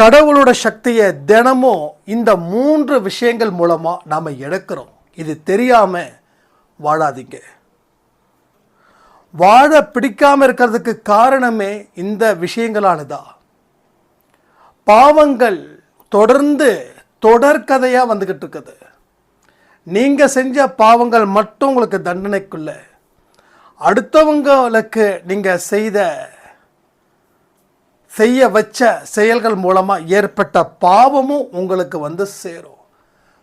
கடவுளோட சக்தியை தினமும் இந்த மூன்று விஷயங்கள் மூலமாக நாம் இழக்கிறோம் இது தெரியாமல் வாழாதீங்க. வாழ பிடிக்காமல் இருக்கிறதுக்கு காரணமே இந்த விஷயங்களால தான் பாவங்கள் தொடர்ந்து தொடர்கதையாக வந்துக்கிட்டு இருக்குது. நீங்கள் செஞ்ச பாவங்கள் மட்டும் உங்களுக்கு தண்டனைக்குள்ள. அடுத்தவங்களுக்கு நீங்கள் செய்த செய்ய வச்ச செயல்கள் மூலமாக ஏற்பட்ட பாவமும் உங்களுக்கு வந்து சேரும்.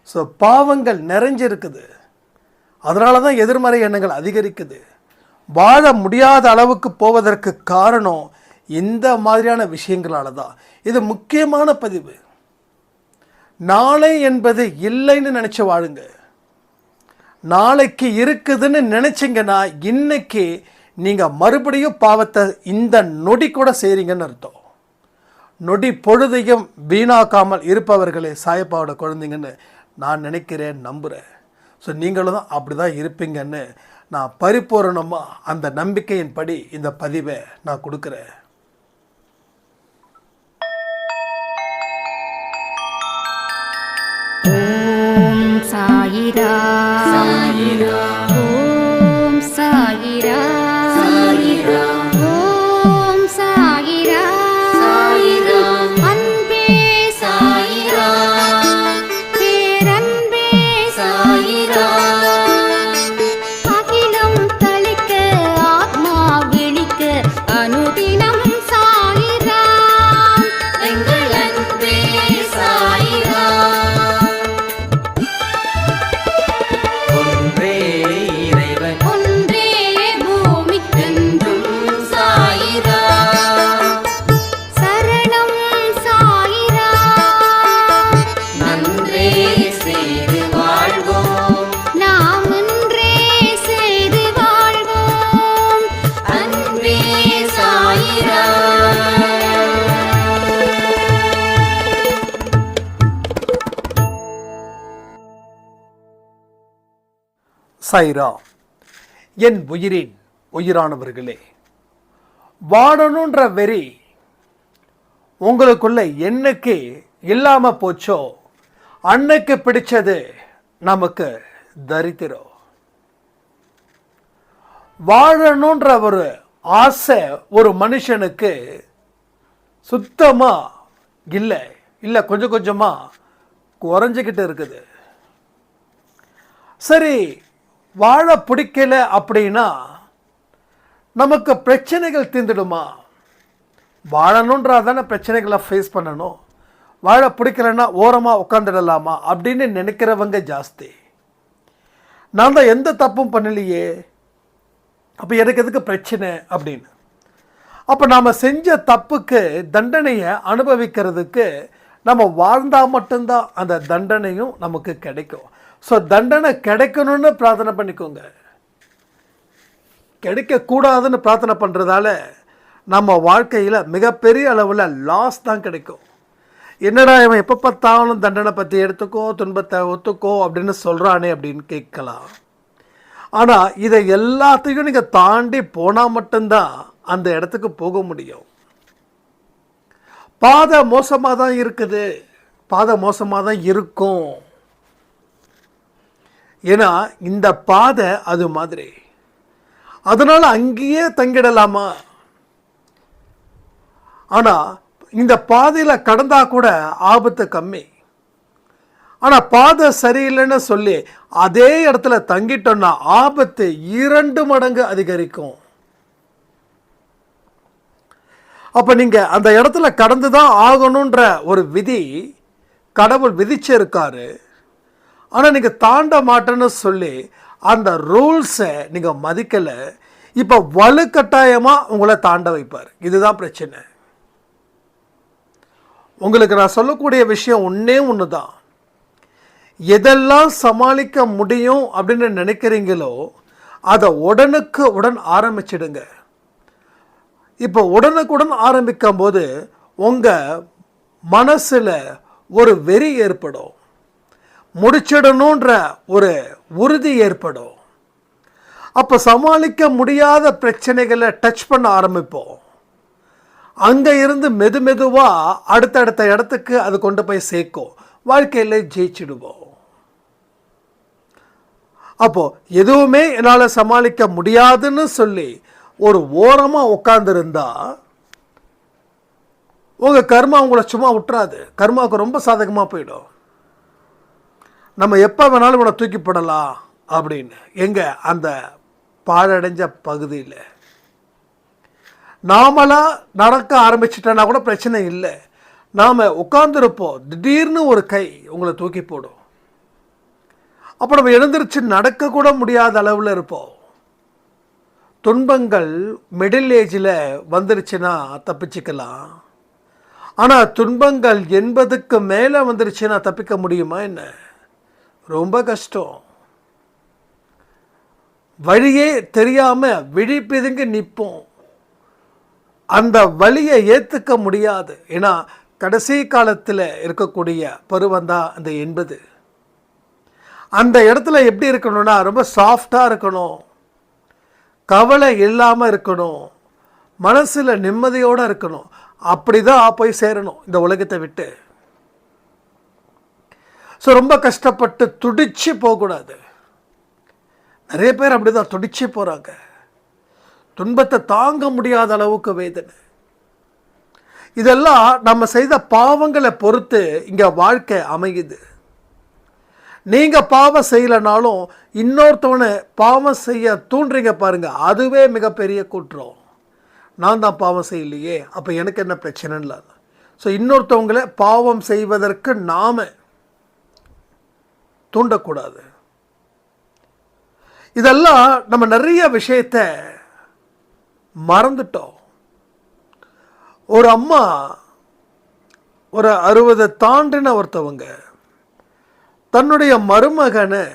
ஸோ பாவங்கள் நிறைஞ்சிருக்குது. அதனால தான் எதிர்மறை எண்ணங்கள் அதிகரிக்குது. வாழ முடியாத அளவுக்கு போவதற்கு காரணம் இந்த மாதிரியான விஷயங்களால தான் இது முக்கியமான பதிவு. நாளை என்பது இல்லைன்னு நினச்சி வாழுங்க. நாளைக்கு இருக்குதுன்னு நினச்சிங்கன்னா இன்றைக்கி நீங்கள் மறுபடியும் பாவத்தை இந்த நொடி கூட செய்கிறீங்கன்னு அர்த்தம். நொடி பொழுதையும் வீணாக்காமல் இருப்பவர்களே சாயப்பாவோட குழந்தைங்கன்னு நான் நினைக்கிறேன் நம்புகிறேன் ஸோ நீங்களும் தான் அப்படி தான் இருப்பீங்கன்னு நான் பரிபூரணமாக அந்த நம்பிக்கையின்படி இந்த பதிவை நான் கொடுக்குறேன். சாயிரா. சாயிரா. ஓம் சாயிரா. சாயிரா ஓம் சைரா என் உயிரின் உயிரானவர்களே வாடணுன்ற வெறி உங்களுக்குள்ள என்னைக்கு இல்லாம போச்சோ அன்னைக்கு பிடிச்சது நமக்கு தரித்திரம் வாழணுன்ற ஒரு ஆசை ஒரு மனுஷனுக்கு சுத்தமா இல்லை இல்லை கொஞ்சம் கொஞ்சமா குறைஞ்சிக்கிட்டு இருக்குது. சரி வாழ பிடிக்கல அப்படின்னா நமக்கு பிரச்சனைகள் தீர்ந்துடுமா? வாழணுன்றா தானே பிரச்சனைகளை ஃபேஸ் பண்ணணும். வாழ பிடிக்கலன்னா ஓரமாக உட்காந்துடலாமா அப்படின்னு நினைக்கிறவங்க ஜாஸ்தி. நான் தான் எந்த தப்பும் பண்ணலையே. அப்போ எனக்கு எதுக்கு பிரச்சனை அப்படின்னு. அப்போ நாம் செஞ்ச தப்புக்கு தண்டனையை அனுபவிக்கிறதுக்கு நம்ம வாழ்ந்தால் மட்டும்தான் அந்த தண்டனையும் நமக்கு கிடைக்கும். ஸோ தண்டனை கிடைக்கணும்னு பிரார்த்தனை பண்ணிக்கோங்க. கிடைக்கக்கூடாதுன்னு பிரார்த்தனை பண்ணுறதால நம்ம வாழ்க்கையில் மிகப்பெரிய அளவில் லாஸ் தான் கிடைக்கும். என்னடா இவன் எப்போ பார்த்தாலும் தண்டனை பற்றி எடுத்துக்கோ துன்பத்தை ஒத்துக்கோ அப்படின்னு சொல்கிறானே அப்படின்னு கேட்கலாம். ஆனால் இதை எல்லாத்தையும் நீங்கள் தாண்டி போனால் மட்டும்தான் அந்த இடத்துக்கு போக முடியும். பாதை மோசமாக தான் இருக்குது. பாதை மோசமாக தான் இருக்கும். ஏன்னா இந்த பாதை அது மாதிரி. அதனால் அங்கேயே தங்கிடலாமா? ஆனால் இந்த பாதையில் கடந்தால் கூட ஆபத்து கம்மி. ஆனால் பாதை சரியில்லைன்னு சொல்லி அதே இடத்துல தங்கிட்டோம்னா ஆபத்து இரண்டு மடங்கு அதிகரிக்கும். அப்போ நீங்கள் அந்த இடத்துல கடந்து தான் ஆகணுன்ற ஒரு விதி கடவுள் விதிச்சிருக்காரு. ஆனால் நீங்கள் தாண்ட மாட்டேன்னு சொல்லி அந்த ரூல்ஸை நீங்கள் மதிக்கலை. இப்போ வலுக்கட்டாயமாக உங்களை தாண்ட வைப்பார். இதுதான் பிரச்சனை. உங்களுக்கு நான் சொல்லக்கூடிய விஷயம் ஒன்றே ஒன்று தான் எதெல்லாம் சமாளிக்க முடியும் அப்படின்னு நினைக்கிறீங்களோ அதை உடனுக்கு உடன் ஆரம்பிச்சிடுங்க. இப்போ உடனுக்குடன் ஆரம்பிக்கும் போது உங்கள் மனசில் ஒரு வெறி ஏற்படும். முடிச்சிடணுன்ற ஒரு உறுதி ஏற்படும். அப்போ சமாளிக்க முடியாத பிரச்சனைகளை டச் பண்ண ஆரம்பிப்போம். அங்கே இருந்து மெது மெதுவாக அடுத்தடுத்த இடத்துக்கு அது கொண்டு போய் சேர்க்கும். வாழ்க்கையில் ஜெயிச்சிடுவோம். அப்போது எதுவுமே என்னால் சமாளிக்க முடியாதுன்னு சொல்லி ஒரு ஓரமாக உட்காந்துருந்தா உங்கள் கர்மா உங்களை சும்மா விட்டுறாது. கர்மாவுக்கு ரொம்ப சாதகமாக போயிடும். நம்ம எப்போ வேணாலும் இவனை தூக்கி போடலாம் அப்படின்னு. எங்கே? அந்த பாழடைஞ்ச பகுதியில். நாமளாக நடக்க ஆரம்பிச்சிட்டோன்னா கூட பிரச்சனை இல்லை. நாம் உட்காந்துருப்போம் திடீர்னு ஒரு கை உங்களை தூக்கி போடும். அப்போ நம்ம எழுந்திருச்சு நடக்கக்கூட முடியாத அளவில் இருப்போம். துன்பங்கள் மிடில் ஏஜில் வந்துருச்சுன்னா தப்பிச்சுக்கலாம். ஆனால் துன்பங்கள் எண்பதுக்கு மேலே வந்துருச்சுன்னா தப்பிக்க முடியுமா என்ன? ரொம்ப கஷ்டம். வழியே தெரியாமல் விழி பிதுங்கி நிற்போம். அந்த வழியை ஏற்றுக்க முடியாது. ஏன்னா கடைசி காலத்தில் இருக்கக்கூடிய பருவம் தான் அந்த எண்பது. அந்த இடத்துல எப்படி இருக்கணும்னா ரொம்ப சாஃப்டாக இருக்கணும். கவலை இல்லாமல் இருக்கணும். மனசில் நிம்மதியோடு இருக்கணும். அப்படி தான் போய் சேரணும் இந்த உலகத்தை விட்டு. ஸோ ரொம்ப கஷ்டப்பட்டு துடிச்சு போகக்கூடாது. நிறைய பேர் அப்படி தான் துடிச்சு போகிறாங்க துன்பத்தை தாங்க முடியாத அளவுக்கு வேதனை. இதெல்லாம் நம்ம செய்த பாவங்களை பொறுத்து இங்கே வாழ்க்கை அமையுது. நீங்கள் பாவம் செய்யலைனாலும் இன்னொருத்தவனை பாவம் செய்ய தூண்டுறீங்க பாருங்கள் அதுவே மிகப்பெரிய குற்றம். நான் தான் பாவம் செய்யலையே அப்போ எனக்கு என்ன பிரச்சனைன்னு இல்லை ஸோ இன்னொருத்தவங்களை பாவம் செய்வதற்கு நாம் தூண்டக்கூடாது. இதெல்லாம் நம்ம நிறைய விஷயத்த மறந்துட்டோம். ஒரு அம்மா ஒரு அறுபதை தாண்டின ஒருத்தவங்க தன்னுடைய மருமகனை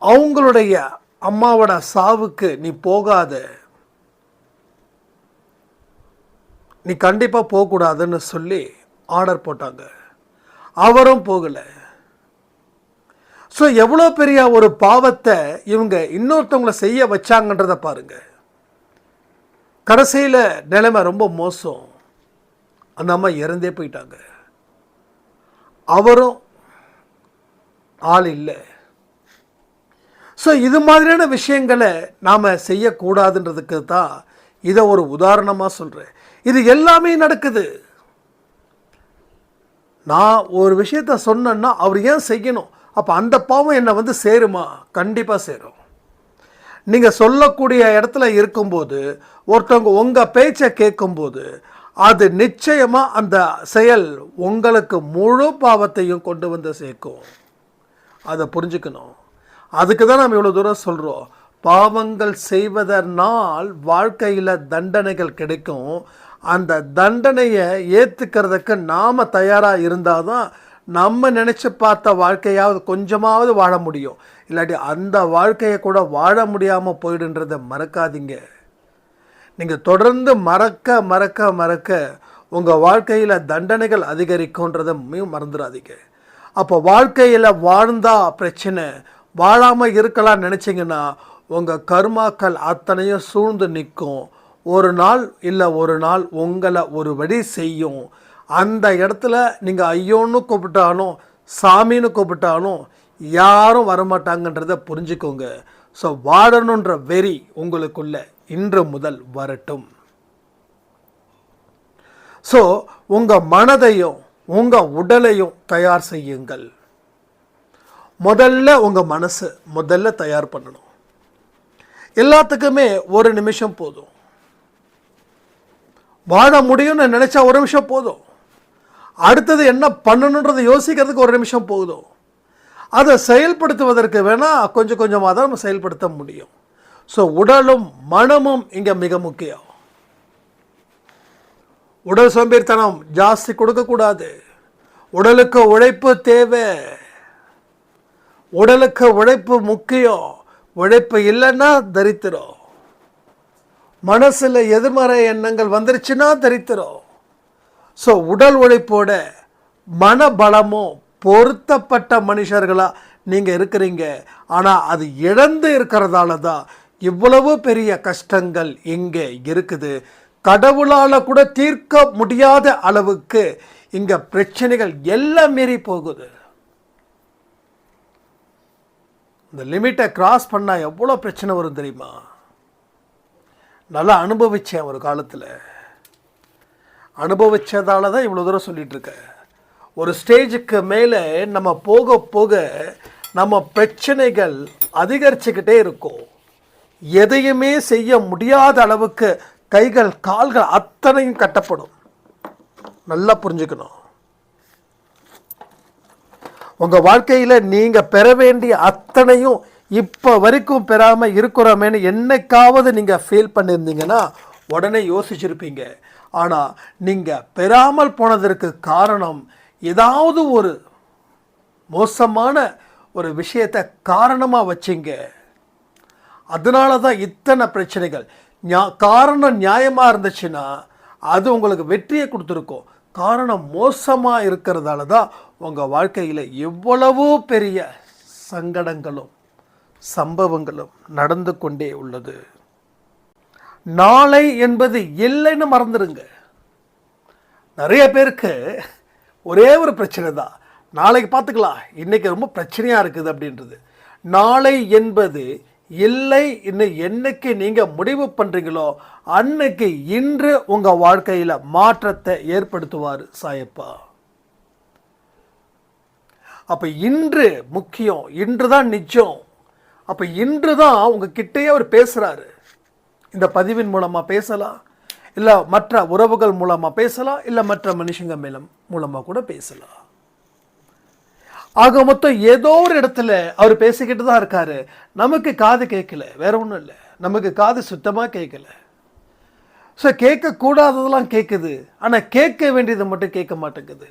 அவங்களுடைய அம்மாவோட சாவுக்கு நீ போகாத. நீ கண்டிப்பாக போகக்கூடாதுன்னு சொல்லி ஆர்டர் போட்டாங்க. அவரும் போகலை. ஸோ எவ்வளோ பெரிய ஒரு பாவத்தை இவங்க இன்னொருத்தவங்கள செய்ய வச்சாங்கன்றத பாருங்க. கடைசியில் நிலைமை ரொம்ப மோசம். அந்த அம்மா இறந்தே போயிட்டாங்க. அவரும் ஆள் இல்லை. ஸோ இது மாதிரியான விஷயங்களை நாம் செய்யக்கூடாதுன்றதுக்கு தான் இதை ஒரு உதாரணமாக சொல்கிறேன் இது எல்லாமே நடக்குது. நான் ஒரு விஷயத்த சொன்னேன்னா அவர் ஏன் செய்யணும்? அப்போ அந்த பாவம் என்னை வந்து சேருமா? கண்டிப்பாக சேரும். நீங்கள் சொல்லக்கூடிய இடத்துல இருக்கும்போது ஒருத்தவங்க உங்கள் பேச்சை கேட்கும்போது அது நிச்சயமாக அந்த செயல் உங்களுக்கு முழு பாவத்தையும் கொண்டு வந்து சேர்க்கும். அதை புரிஞ்சுக்கணும். அதுக்கு தான் நம்ம இவ்வளோ தூரம் சொல்கிறோம் பாவங்கள் செய்வதனால் வாழ்க்கையில் தண்டனைகள் கிடைக்கும். அந்த தண்டனையை ஏற்றுக்கிறதுக்கு நாம் தயாராக இருந்தால் தான் நம்ம நினச்சி பார்த்த வாழ்க்கையாவது கொஞ்சமாவது வாழ முடியும். இல்லாட்டி அந்த வாழ்க்கையை கூட வாழ முடியாமல் போயிடுன்றதை மறக்காதீங்க. நீங்கள் தொடர்ந்து மறக்க மறக்க மறக்க உங்கள் வாழ்க்கையில் தண்டனைகள் அதிகரிக்கும்ன்றதை மறந்துடாதீங்க. அப்போ வாழ்க்கையில் வாழ்ந்தா பிரச்சனை வாழாமல் இருக்கலாம் நினச்சிங்கன்னா உங்கள் கர்மாக்கள் அத்தனையும் சூழ்ந்து நிற்கும். ஒரு நாள் இல்லை ஒரு நாள் உங்களை ஒரு வழி செய்யும். அந்த இடத்துல நீங்கள் ஐயோன்னு கூப்பிட்டாலும் சாமின்னு கூப்பிட்டாலும் யாரும் வரமாட்டாங்கன்றத புரிஞ்சுக்கோங்க. ஸோ வாழணுன்ற வெறி உங்களுக்குள்ள இன்று முதல் வரட்டும். ஸோ உங்கள் மனதையும் உங்கள் உடலையும் தயார் செய்யுங்கள். முதல்ல உங்கள் மனசு முதல்ல தயார் பண்ணணும். எல்லாத்துக்குமே ஒரு நிமிஷம் போதும். வாழ முடியும்னு நினச்சா ஒரு நிமிஷம் போதும். அடுத்தது என்ன பண்ணணுன்றதை யோசிக்கிறதுக்கு ஒரு நிமிஷம் போதும். அதை செயல்படுத்துவதற்கு வேணால் கொஞ்சம் கொஞ்சமாக தான் நம்ம செயல்படுத்த முடியும். ஸோ உடலும் மனமும் இங்கே மிக முக்கியம். உடல் சோம்பேறித்தனம் ஜாஸ்தி கொடுக்கக்கூடாது உடலுக்கு உழைப்பு தேவை. உடலுக்கு உழைப்பு முக்கியம். உழைப்பு இல்லைன்னா தரித்திரம். மனசில் எதிர்மறை எண்ணங்கள் வந்துருச்சுன்னா தரித்திரம். ஸோ உடல் உழைப்போட மனபலமும் பொருத்தப்பட்ட மனுஷர்களாக நீங்கள் இருக்கிறீங்க. ஆனால் அது இழந்து இருக்கிறதால தான் இவ்வளவு பெரிய கஷ்டங்கள் இங்கே இருக்குது. கடவுளால் கூட தீர்க்க முடியாத அளவுக்கு இங்கே பிரச்சனைகள் எல்லாம் மீறி போகுது. இந்த லிமிட்டை கிராஸ் பண்ணால் எவ்வளோ பிரச்சனை வரும் தெரியுமா? நல்லா அனுபவித்தேன் ஒரு காலத்தில். அனுபவிச்சதால தான் இவ்வளோ தூரம் சொல்லிகிட்ருக்க ஒரு ஸ்டேஜுக்கு மேலே நம்ம போக போக நம்ம பிரச்சனைகள் அதிகரிச்சுக்கிட்டே இருக்கும். எதையுமே செய்ய முடியாத அளவுக்கு கைகள் கால்கள் அத்தனையும் கட்டப்படும். நல்லா புரிஞ்சுக்கணும். உங்கள் வாழ்க்கையில் நீங்கள் பெற வேண்டிய அத்தனையும் இப்போ வரைக்கும் பெறாமல் இருக்கிறோமேன்னு என்னைக்காவது நீங்கள் ஃபீல் பண்ணியிருந்தீங்கன்னா உடனே யோசிச்சிருப்பீங்க. ஆனால் நீங்கள் பெறாமல் போனதற்கு காரணம் ஏதாவது ஒரு மோசமான ஒரு விஷயத்தை காரணமாக வச்சிங்க. அதனால தான் இத்தனை பிரச்சனைகள். ஞா காரணம் நியாயமாக இருந்துச்சுன்னா அது உங்களுக்கு வெற்றியை கொடுத்துருக்கும். காரணம் மோசமாக இருக்கிறதால தான் உங்கள் வாழ்க்கையில் எவ்வளவோ பெரிய சங்கடங்களும் சம்பவங்களும் நடந்து கொண்டே உள்ளது. நாளை என்பது இல்லைன்னு மறந்துடுங்க. நிறைய பேருக்கு ஒரே ஒரு பிரச்சனை தான். நாளைக்கு பார்த்துக்கலாம். இன்றைக்கி ரொம்ப பிரச்சனையாக இருக்குது அப்படின்றது. நாளை என்பது இல்லை. இன்னும் என்னைக்கு நீங்கள் முடிவு பண்ணுறீங்களோ அன்னைக்கு இன்று உங்கள் வாழ்க்கையில் மாற்றத்தை ஏற்படுத்துவார் சாயப்பா. அப்போ இன்று முக்கியம். இன்று தான் நிஜம் அப்போ இன்று தான் உங்கள் கிட்டேயே அவர் பேசுகிறாரு இந்த பதிவின் மூலமாக பேசலாம் இல்லை மற்ற உறவுகள் மூலமாக பேசலாம் இல்லை மற்ற மனுஷங்க மேலும் மூலமாக கூட பேசலாம். ஆக மொத்தம் ஏதோ ஒரு இடத்துல அவர் பேசிக்கிட்டு தான் இருக்காரு. நமக்கு காது கேட்கல வேற ஒன்றும் இல்லை. நமக்கு காது சுத்தமாக கேட்கல. ஸோ கேட்கக்கூடாததெல்லாம் கேட்குது. ஆனால் கேட்க வேண்டியது மட்டும் கேட்க மாட்டேங்குது.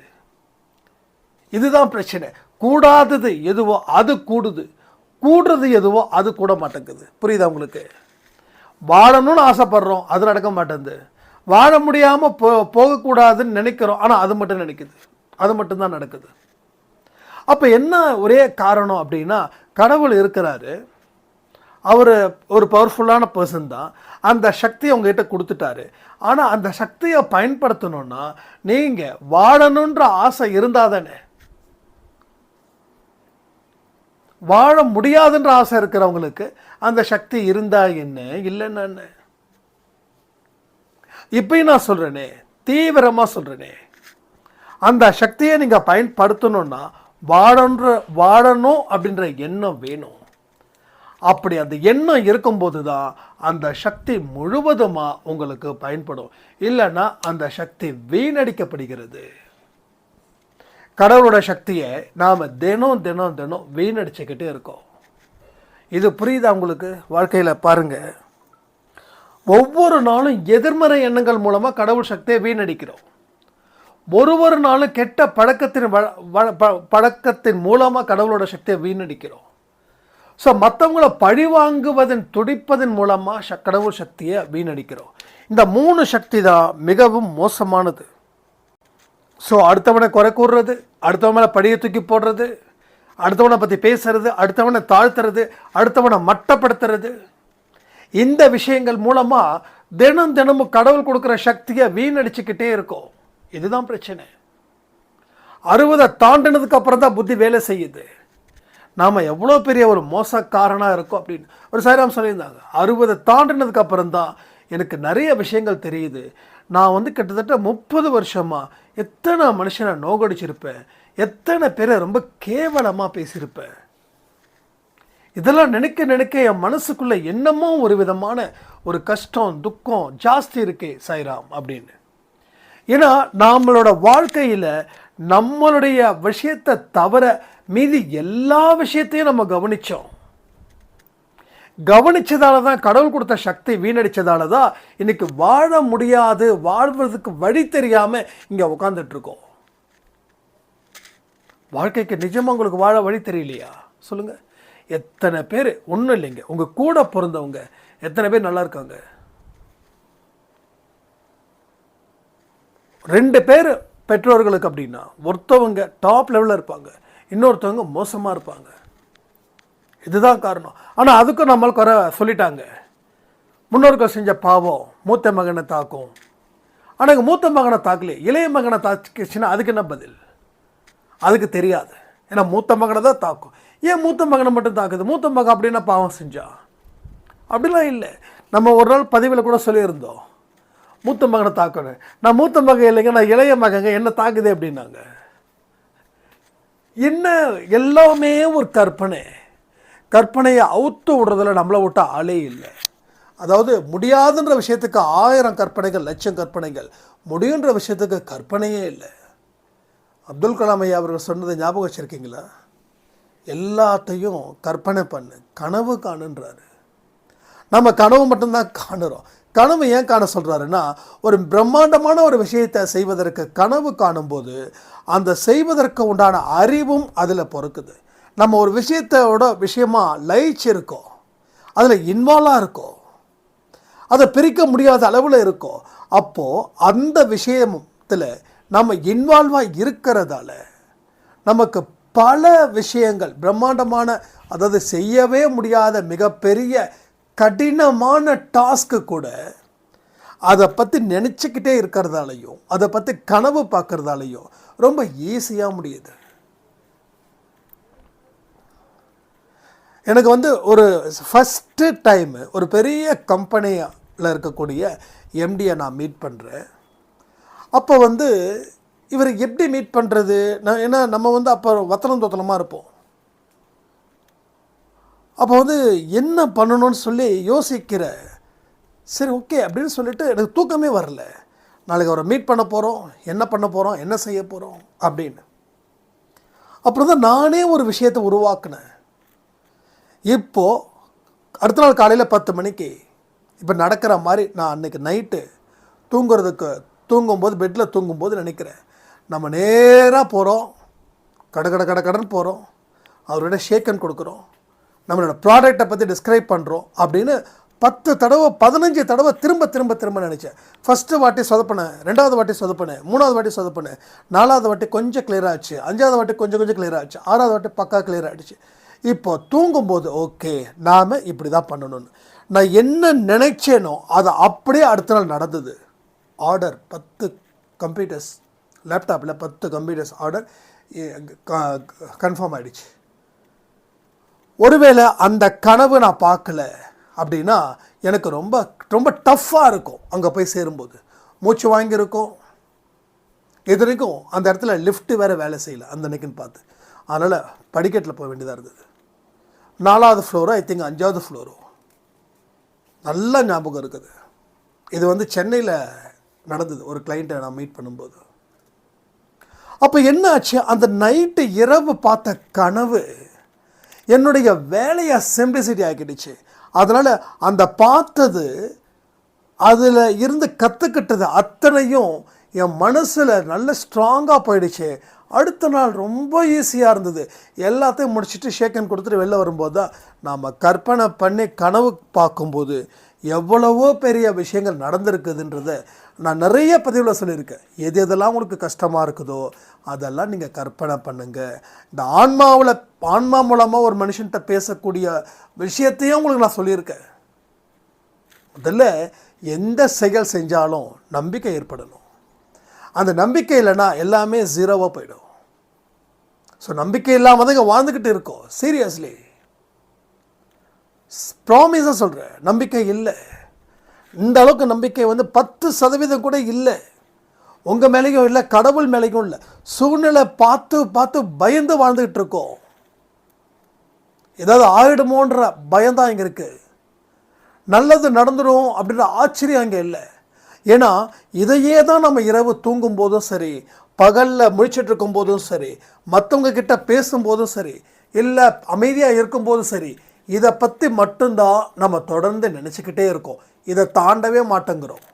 இதுதான் பிரச்சனை. கூடாதது எதுவோ அது கூடுது. கூடுறது எதுவோ அது கூட மாட்டேங்குது. புரியுதா உங்களுக்கு? வாழணும்னு ஆசைப்படுறோம். அது நடக்க மாட்டேங்குது. வாழ முடியாமல் போ போகக்கூடாதுன்னு நினைக்கிறோம். ஆனால் அது மட்டும் நினைக்குது. அது மட்டும்தான் நடக்குது. அப்போ என்ன ஒரே காரணம் அப்படின்னா கடவுள் இருக்கிறாரு. அவர் ஒரு பவர்ஃபுல்லான பர்சன் தான். அந்த சக்தியை உங்ககிட்ட கொடுத்துட்டாரு. ஆனால் அந்த சக்தியை பயன்படுத்தணும்னா நீங்கள் வாழணுன்ற ஆசை இருந்தால் தானே. வாழ முடியாதுன்ற ஆசை இருக்கிறவங்களுக்கு அந்த சக்தி இருந்தா என்ன? இல்லைன்னா என்ன? இப்பயும் நான் சொல்கிறேனே தீவிரமாக சொல்கிறேனே அந்த சக்தியை நீங்கள் பயன்படுத்தணும்னா வாழன்ற வாழணும் அப்படின்ற எண்ணம் வேணும். அப்படி அந்த எண்ணம் இருக்கும்போது தான் அந்த சக்தி முழுவதுமாக உங்களுக்கு பயன்படும். இல்லைன்னா அந்த சக்தி வீணடிக்கப்படுகிறது. கடவுளோட சக்தியை நாம் தினம் தினம் தினம் வீணடிச்சுக்கிட்டே இருக்கோம். இது புரியுதா உங்களுக்கு? வாழ்க்கையில் பாருங்கள் ஒவ்வொரு நாளும் எதிர்மறை எண்ணங்கள் மூலமாக கடவுள் சக்தியை வீணடிக்கிறோம். ஒரு ஒரு நாளும் கெட்ட பழக்கத்தின் வ- ப- பழக்கத்தின் மூலமாக கடவுளோட சக்தியை வீணடிக்கிறோம். ஸோ மற்றவங்கள பழி வாங்குவதன் துடிப்பதன் மூலமாக ச கடவுள் சக்தியை வீணடிக்கிறோம். இந்த மூணு சக்தி தான் மிகவும் மோசமானது. ஸோ அடுத்தவனை குறை கூறுறது அடுத்தவனை படியை தூக்கி போடுறது அடுத்தவனை பற்றி பேசுறது அடுத்தவனை தாழ்த்துறது அடுத்தவனை மட்டப்படுத்துறது. இந்த விஷயங்கள் மூலமாக தினம் தினமும் கடவுள் கொடுக்குற சக்தியை வீணடிச்சுக்கிட்டே இருக்கும். இதுதான் பிரச்சனை. அறுபதை தாண்டினதுக்கு அப்புறம் தான் புத்தி வேலை செய்யுது. நாம் எவ்வளோ பெரிய ஒரு மோசக்காரனாக இருக்கோம் அப்படின்னு. ஒரு சாய்ராம் சொல்லியிருந்தாங்க அறுபதை தாண்டினதுக்கு அப்புறம் தான் எனக்கு நிறைய விஷயங்கள் தெரியுது. நான் வந்து கிட்டத்தட்ட முப்பது வருஷமாக எத்தனை மனுஷனை நோகடிச்சிருப்பேன்? எத்தனை பேரை ரொம்ப கேவலமாக பேசியிருப்பேன் இதெல்லாம் நினைக்க நினைக்க என் மனசுக்குள்ளே என்னமோ ஒரு விதமான ஒரு கஷ்டம் துக்கம் ஜாஸ்தி இருக்கே சாய்ராம் அப்படின்னு. ஏன்னா நம்மளோட வாழ்க்கையில் நம்மளுடைய விஷயத்தை தவிர மீதி எல்லா விஷயத்தையும் நம்ம கவனிச்சோம். கவனித்ததால தான் கடவுள் கொடுத்த சக்தி வீணடித்ததால தான் இன்றைக்கி வாழ முடியாது வாழ்வதற்கு வழி தெரியாமல் இங்கே உட்காந்துட்டு இருக்கோம். வாழ்க்கைக்கு நிஜமாக உங்களுக்கு வாழ வழி தெரியலையா? சொல்லுங்கள் எத்தனை பேர் ஒன்றும் இல்லைங்க. உங்கள் கூட பிறந்தவங்க எத்தனை பேர் நல்லா இருக்காங்க? ரெண்டு பேர் பெற்றோர்களுக்கு அப்படின்னா ஒருத்தவங்க டாப் லெவலில் இருப்பாங்க. இன்னொருத்தவங்க மோசமாக இருப்பாங்க. இதுதான் காரணம். ஆனால் அதுக்கும் நம்மளுக்கு குறை சொல்லிட்டாங்க. முன்னோர்கள் செஞ்ச பாவம் மூத்த மகனை தாக்கும். ஆனால் மூத்த மகனை தாக்கலையே இளைய மகனை தாக்கிச்சுன்னா அதுக்கு என்ன பதில்? அதுக்கு தெரியாது. ஏன்னா மூத்த மகனை தான் தாக்கும். ஏன் மூத்த மகனை மட்டும் தாக்குது? மூத்த மகன் அப்படின்னா பாவம் செஞ்சா. அப்படிலாம் இல்லை. நம்ம ஒரு நாள் பதிவில் கூட சொல்லியிருந்தோம். மூத்த மகனை தாக்கணும். நான் மூத்த மகன் இல்லைங்க நான் இளைய மகங்க என்ன தாக்குது அப்படின்னாங்க. என்ன எல்லாமே ஒரு கற்பனை. கற்பனையை அவுத்து விடுறதுல நம்மளை விட்ட ஆளே இல்லை. அதாவது முடியாதுன்ற விஷயத்துக்கு ஆயிரம் கற்பனைகள் லட்சம் கற்பனைகள். முடியுன்ற விஷயத்துக்கு கற்பனையே இல்லை. அப்துல் கலாம் ஐயா அவர்கள் சொன்னதை ஞாபகம் வச்சுருக்கீங்களா? எல்லாத்தையும் கற்பனை பண்ணு கனவு காணுன்றாரு. நம்ம கனவு மட்டும்தான் காணுறோம். கனவு ஏன் காண சொல்கிறாருன்னா ஒரு பிரம்மாண்டமான ஒரு விஷயத்தை செய்வதற்கு கனவு காணும்போது அந்த செய்வதற்கு உண்டான அறிவும் அதில் பிறக்குது. நம்ம ஒரு விஷயத்தோட விஷயமா லயிச்சிருக்கோம். அதில் இன்வால்வாக இருக்கோம். அதை பிரிக்க முடியாத அளவில் இருக்கும். அப்போது அந்த விஷயத்தில் நம்ம இன்வால்வாக இருக்கிறதால நமக்கு பல விஷயங்கள் பிரம்மாண்டமான அதாவது செய்யவே முடியாத மிகப்பெரிய கடினமான டாஸ்க்கு கூட அதை பற்றி நினச்சிக்கிட்டே இருக்கிறதாலையும் அதை பற்றி கனவு பார்க்குறதாலையும் ரொம்ப ஈஸியாக முடியுது. எனக்கு வந்து ஒரு ஃபஸ்ட்டு டைமு ஒரு பெரிய கம்பெனியில் இருக்கக்கூடிய எம்டியை நான் மீட் பண்ணுறேன் அப்போ வந்து இவர் எப்படி மீட் பண்ணுறது நான் ஏன்னா நம்ம வந்து அப்போ வத்தனம் தொத்தனமாக இருப்போம். அப்போ வந்து என்ன பண்ணணும்னு சொல்லி யோசிக்கிற சரி ஓகே அப்படின்னு சொல்லிட்டு எனக்கு தூக்கமே வரல. நாளைக்கு அவரை மீட் பண்ண போகிறோம் என்ன பண்ண போகிறோம் என்ன செய்ய போகிறோம் அப்படின்னு. அப்புறம் தான் நானே ஒரு விஷயத்தை உருவாக்குனேன். இப்போது அடுத்த நாள் காலையில் பத்து மணிக்கு இப்போ நடக்கிற மாதிரி நான் அன்றைக்கி நைட்டு தூங்குறதுக்கு தூங்கும்போது பெட்டில் தூங்கும்போது நினைக்கிறேன். நம்ம நேராக போகிறோம் கட கட கட கடன் போகிறோம் அவரோட ஷேக்கன் கொடுக்குறோம். நம்மளோட ப்ராடக்டை பற்றி டிஸ்கிரைப் பண்ணுறோம் அப்படின்னு பத்து தடவை பதினஞ்சு தடவை திரும்ப திரும்ப திரும்ப நினச்சேன். ஃபஸ்ட்டு வாட்டி சொதப்பினேன். ரெண்டாவது வாட்டி சொதப்பினேன். மூணாவது வாட்டி சொதப்பினேன். நாலாவது வாட்டி கொஞ்சம் கிளியர் ஆச்சு. அஞ்சாவது வாட்டி கொஞ்சம் கொஞ்சம் கிளியர் ஆச்சு. ஆறாவது வாட்டி பக்கா கிளியர் ஆகிடுச்சு இப்போ தூங்கும்போது ஓகே நாம் இப்படி தான் பண்ணணும்னு. நான் என்ன நினைச்சேனோ அது அப்படியே அடுத்த நாள் நடந்தது. ஆர்டர் பத்து கம்ப்யூட்டர்ஸ் லேப்டாப்பில் பத்து கம்ப்யூட்டர்ஸ் ஆர்டர் கன்ஃபார்ம் ஆகிடுச்சு ஒருவேளை அந்த கனவு நான் பார்க்கல அப்படின்னா எனக்கு ரொம்ப ரொம்ப டஃப்பாக இருக்கும் அங்கே போய் சேரும்போது. மூச்சு வாங்கியிருக்கும். இது வரைக்கும் அந்த இடத்துல லிஃப்ட்டு வேறு வேலை செய்யலை அந்த அன்னைக்குன்னு பார்த்து. அதனால் படிக்கட்டில் போக வேண்டியதாக இருந்தது. நாலாவது ஃப்ளோரோ ஐ திங்க் அஞ்சாவது ஃப்ளோரோ நல்ல ஞாபகம் இருக்குது. இது வந்து சென்னையில் நடந்தது ஒரு கிளைண்ட்டை நான் மீட் பண்ணும்போது. அப்போ என்ன ஆச்சு? அந்த நைட்டு இரவு பார்த்த கனவு என்னுடைய வேலையை சிம்பிளிசிட்டி ஆக்கிடுச்சு. அதனால் அந்த பார்த்தது அதில் இருந்து கற்றுக்கிட்டது அத்தனையும் என் மனசில் நல்ல ஸ்ட்ராங்காக போயிடுச்சு. அடுத்த நாள் ரொம்ப ஈஸியாக இருந்தது. எல்லாத்தையும் முடிச்சுட்டு ஷேக்கன் கொடுத்துட்டு வெளில வரும்போது தான் நாம் கற்பனை பண்ணி கனவு பார்க்கும்போது எவ்வளவோ பெரிய விஷயங்கள் நடந்திருக்குதுன்றத நான் நிறைய பதிவில் சொல்லியிருக்கேன். எது எதெல்லாம் உங்களுக்கு கஷ்டமாக இருக்குதோ அதெல்லாம் நீங்கள் கற்பனை பண்ணுங்கள் இந்த ஆன்மாவில் ஆன்மா மூலமாக ஒரு மனுஷன்கிட்ட பேசக்கூடிய விஷயத்தையும் உங்களுக்கு நான் சொல்லியிருக்கேன். முதல்ல எந்த செயல் செஞ்சாலும் நம்பிக்கை ஏற்படணும். அந்த நம்பிக்கை இல்லைன்னா எல்லாமே ஜீரோவாக போயிடும். ஸோ நம்பிக்கை இல்லாமல் தான் இங்கே வாழ்ந்துக்கிட்டு இருக்கோம். சீரியஸ்லி ப்ராமிஸாக சொல்கிறேன் நம்பிக்கை இல்லை. இந்த அளவுக்கு நம்பிக்கை வந்து பத்து சதவீதம் கூட இல்லை. உங்கள் மேலேயும் இல்லை கடவுள் மேலேயும் இல்லை. சூழ்நிலை பார்த்து பார்த்து பயந்து வாழ்ந்துக்கிட்டு இருக்கோம். ஏதாவது ஆயிடுமோன்ற பயம்தான் இங்கே இருக்குது நல்லது நடந்துடும் அப்படின்ற ஆச்சரியம் அங்கே இல்லை. ஏன்னா இதையே தான் நம்ம இரவு தூங்கும் போதும் சரி பகலில் முழிச்சிட்டு இருக்கும் போதும் சரி மற்றவங்க கிட்ட பேசும்போதும் சரி இல்லை அமைதியாக இருக்கும்போதும் சரி இதை பற்றி மட்டும்தான் நம்ம தொடர்ந்து நினச்சிக்கிட்டே இருக்கோம். இதை தாண்டவே மாட்டேங்கிறோம்.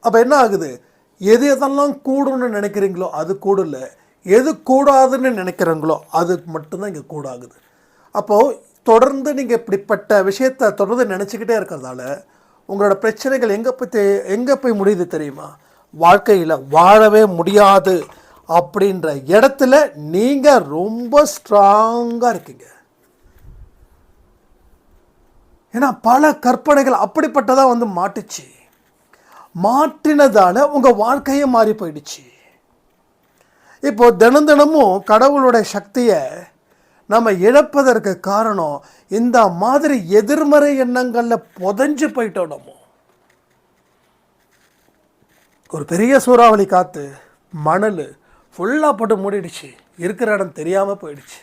அப்போ என்ன ஆகுது? எது எதெல்லாம் கூடும்னு நினைக்கிறீங்களோ அது கூடல. எது கூடாதுன்னு நினைக்கிறீங்களோ அது மட்டும்தான் இங்கே கூடாகுது. அப்போது தொடர்ந்து நீங்கள் இப்படிப்பட்ட விஷயத்தை தொடர்ந்து நினச்சிக்கிட்டே இருக்கிறதால உங்களோட பிரச்சனைகள் எங்கே போய் தே- எங்கே போய் முடியுது தெரியுமா? வாழ்க்கையில் வாழவே முடியாது. அப்படின்ற இடத்துல நீங்கள் ரொம்ப ஸ்ட்ராங்காக இருக்கீங்க. ஏன்னா பல கற்பனைகள் அப்படிப்பட்டதாக வந்து மாட்டுச்சு. மாற்றினதால் உங்கள் வாழ்க்கையே மாறி போயிடுச்சு. இப்போது தினம் தினமும் கடவுளுடைய சக்தியை நம்ம இழப்பதற்கு காரணம் இந்த மாதிரி எதிர்மறை எண்ணங்களில் புதஞ்சு போயிட்டோம் நம்ம. ஒரு பெரிய சூறாவளி காற்று மணல் ஃபுல்லாக போட்டு மூடிடுச்சு. இருக்கிற இடம் தெரியாமல் போயிடுச்சு.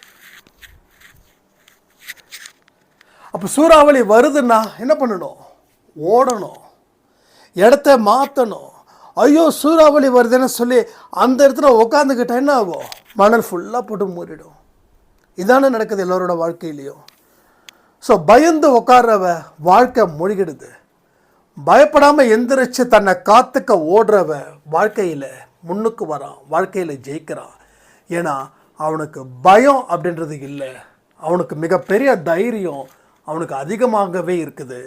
அப்போ சூறாவளி வருதுன்னா என்ன பண்ணணும்? ஓடணும். இடத்த மாற்றணும் ஐயோ சூறாவளி வருதுன்னு சொல்லி அந்த இடத்துல உட்காந்துக்கிட்டா என்ன ஆகும்? மணல் ஃபுல்லாக போட்டு மூடிடும். இதானே நடக்குது எல்லோரோட வாழ்க்கையிலையும். ஸோ பயந்து உட்கார்றவ வாழ்க்கை மூழ்கிடுது. பயப்படாமல் எந்திரிச்சு தன்னை காத்துக்க ஓடுறவ வாழ்க்கையில் முன்னுக்கு வரான் வாழ்க்கையில் ஜெயிக்கிறான். ஏன்னா அவனுக்கு பயம் அப்படின்றது இல்லை. அவனுக்கு மிகப்பெரிய தைரியம் அவனுக்கு அதிகமாகவே இருக்குது.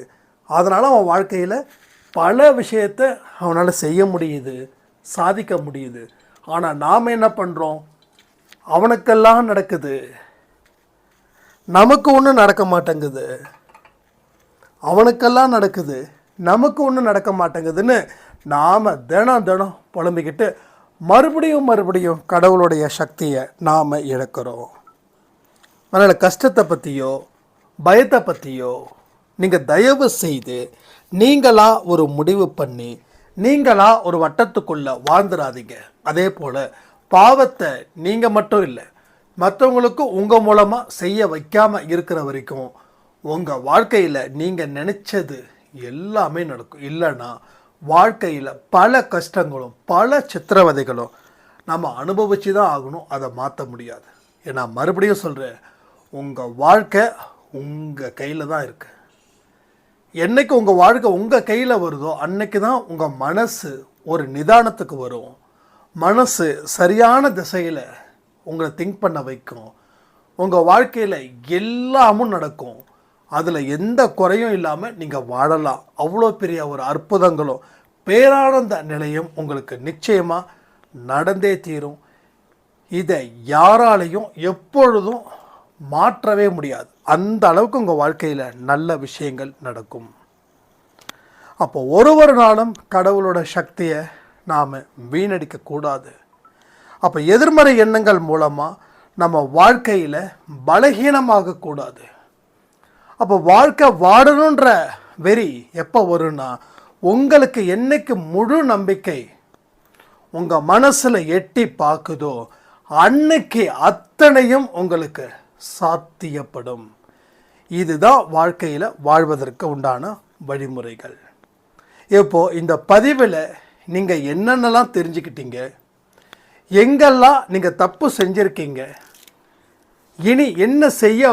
அதனால் அவன் வாழ்க்கையில் பல விஷயத்தை அவனால் செய்ய முடியுது சாதிக்க முடியுது. ஆனால் நாம் என்ன பண்ணுறோம் அவனுக்கெல்லாம் நடக்குது. நமக்கு ஒன்றும் நடக்க மாட்டேங்குது. அவனுக்கெல்லாம் நடக்குது. நமக்கு ஒன்றும் நடக்க மாட்டேங்குதுன்னு நாம் தினம் தினம் புலம்பிக்கிட்டு மறுபடியும் மறுபடியும் கடவுளுடைய சக்தியை நாம் இழக்கிறோம். அதனால் கஷ்டத்தை பற்றியோ பயத்தை பற்றியோ நீங்கள் தயவு செய்து நீங்களாக ஒரு முடிவு பண்ணி நீங்களாக ஒரு வட்டத்துக்குள்ளே வாழ்ந்துடாதீங்க. அதே போல் பாவத்தை நீங்கள் மட்டும் இல்லை மற்றவங்களுக்கும் உங்கள் மூலமாக செய்ய வைக்காமல் இருக்கிற வரைக்கும் உங்கள் வாழ்க்கையில் நீங்கள் நினச்சது எல்லாமே நடக்கும். இல்லைன்னா வாழ்க்கையில் பல கஷ்டங்களும் பல சித்திரவதைகளும் நம்ம அனுபவிச்சு தான் ஆகணும். அதை மாற்ற முடியாது. ஏன்னா மறுபடியும் சொல்கிறேன் உங்கள் வாழ்க்கை உங்கள் கையில் தான் இருக்குது என்னைக்கு உங்கள் வாழ்க்கை உங்கள் கையில் வருதோ அன்னைக்கு தான் உங்கள் மனசு ஒரு நிதானத்துக்கு வரும். மனசு சரியான திசையில் உங்களை திங்க் பண்ண வைக்கும். உங்கள் வாழ்க்கையில் எல்லாமும் நடக்கும். அதில் எந்த குறையும் இல்லாமல் நீங்கள் வாழலாம். அவ்வளோ பெரிய ஒரு அற்புதங்களும். பேரானந்த நிலையும் உங்களுக்கு நிச்சயமாக நடந்தே தீரும். இதை யாராலையும் எப்பொழுதும் மாற்றவே முடியாது. அந்த அளவுக்கு உங்கள் வாழ்க்கையில் நல்ல விஷயங்கள் நடக்கும். அப்போ ஒரு ஒரு நாளும் கடவுளோட சக்தியை நாம் வீணடிக்கக்கூடாது அப்போ எதிர்மறை எண்ணங்கள் மூலமாக நம்ம வாழ்க்கையில் பலகீனமாகக்கூடாது அப்போ வாழ்க்கை வாழணுன்ற வெறி எப்போ வரும்னா உங்களுக்கு என்னைக்கு முழு நம்பிக்கை உங்கள் மனசில் எட்டி பார்க்குதோ அன்னைக்கு அத்தனையும் உங்களுக்கு சாத்தியப்படும். இதுதான் வாழ்க்கையில் வாழ்வதற்கு உண்டான வழிமுறைகள். இப்போது இந்த பதிவில் நீங்கள் என்னென்னலாம் தெரிஞ்சுக்கிட்டீங்க எங்கெல்லாம் நீங்கள் தப்பு செஞ்சுருக்கீங்க இனி என்ன செய்ய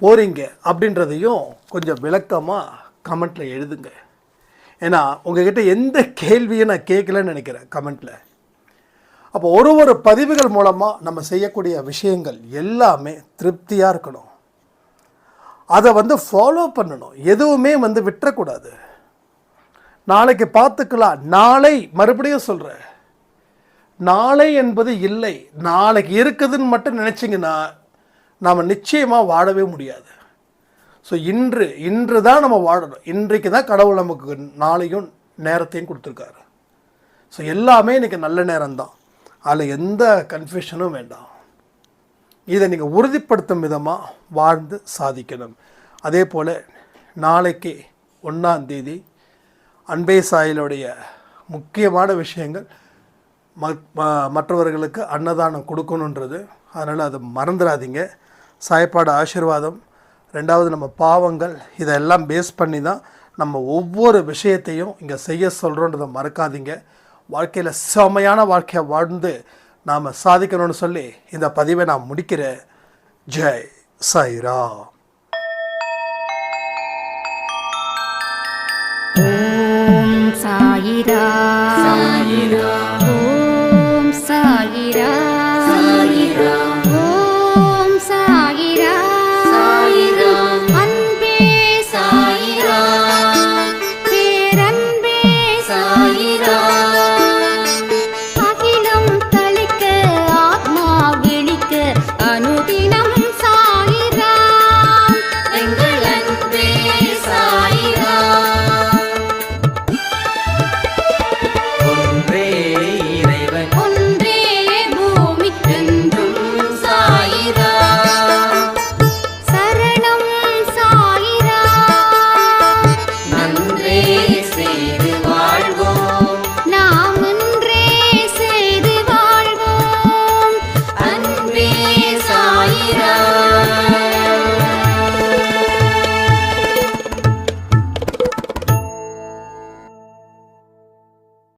போகிறீங்க அப்படின்றதையும் கொஞ்சம் விளக்கமாக கமெண்ட்டில் எழுதுங்க. ஏன்னா உங்ககிட்ட எந்த கேள்வியும் நான் கேட்கலன்னு நினைக்கிறேன் கமெண்ட்டில் அப்போ ஒரு ஒரு பதிவுகள் மூலமாக நம்ம செய்யக்கூடிய விஷயங்கள் எல்லாமே திருப்தியாக இருக்கணும். அதை வந்து ஃபாலோ பண்ணணும். எதுவுமே வந்து விட்டுறக்கூடாது. நாளைக்கு பார்த்துக்கலாம். நாளை மறுபடியும் சொல்கிறேன் நாளை என்பது இல்லை. நாளைக்கு இருக்குதுன்னு மட்டும் நினச்சிங்கன்னா நாம் நிச்சயமாக வாழவே முடியாது. ஸோ இன்று இன்று தான் நம்ம வாழணும். இன்றைக்கு தான் கடவுள் நமக்கு நாளையும் நேரத்தையும் கொடுத்துருக்காரு. ஸோ எல்லாமே இன்றைக்கி நல்ல நேரம்தான். அதில் எந்த கன்ஃபியூஷனும் வேண்டாம். இதை நீங்கள் உறுதிப்படுத்தும் விதமாக வாழ்ந்து சாதிக்கணும். அதே போல் நாளைக்கு ஒன்றாம் தேதி அன்பே சாயலுடைய முக்கியமான விஷயங்கள் மற்றவர்களுக்கு அன்னதானம் கொடுக்கணுன்றது அதனால் அதை மறந்துடாதீங்க. சாயப்பாடு ஆசீர்வாதம் ரெண்டாவது நம்ம பாவங்கள் இதெல்லாம் பேஸ் பண்ணி தான் நம்ம ஒவ்வொரு விஷயத்தையும் இங்கே செய்ய சொல்கிறோன்றதை மறக்காதீங்க. வாழ்க்கையில் செமையான வாழ்க்கையை வாழ்ந்து நாம் சாதிக்கணும்னு சொல்லி இந்த பதிவை நான் முடிக்கிறேன். ஜெய் சாய்ரா ஓம் சாயிரா sun.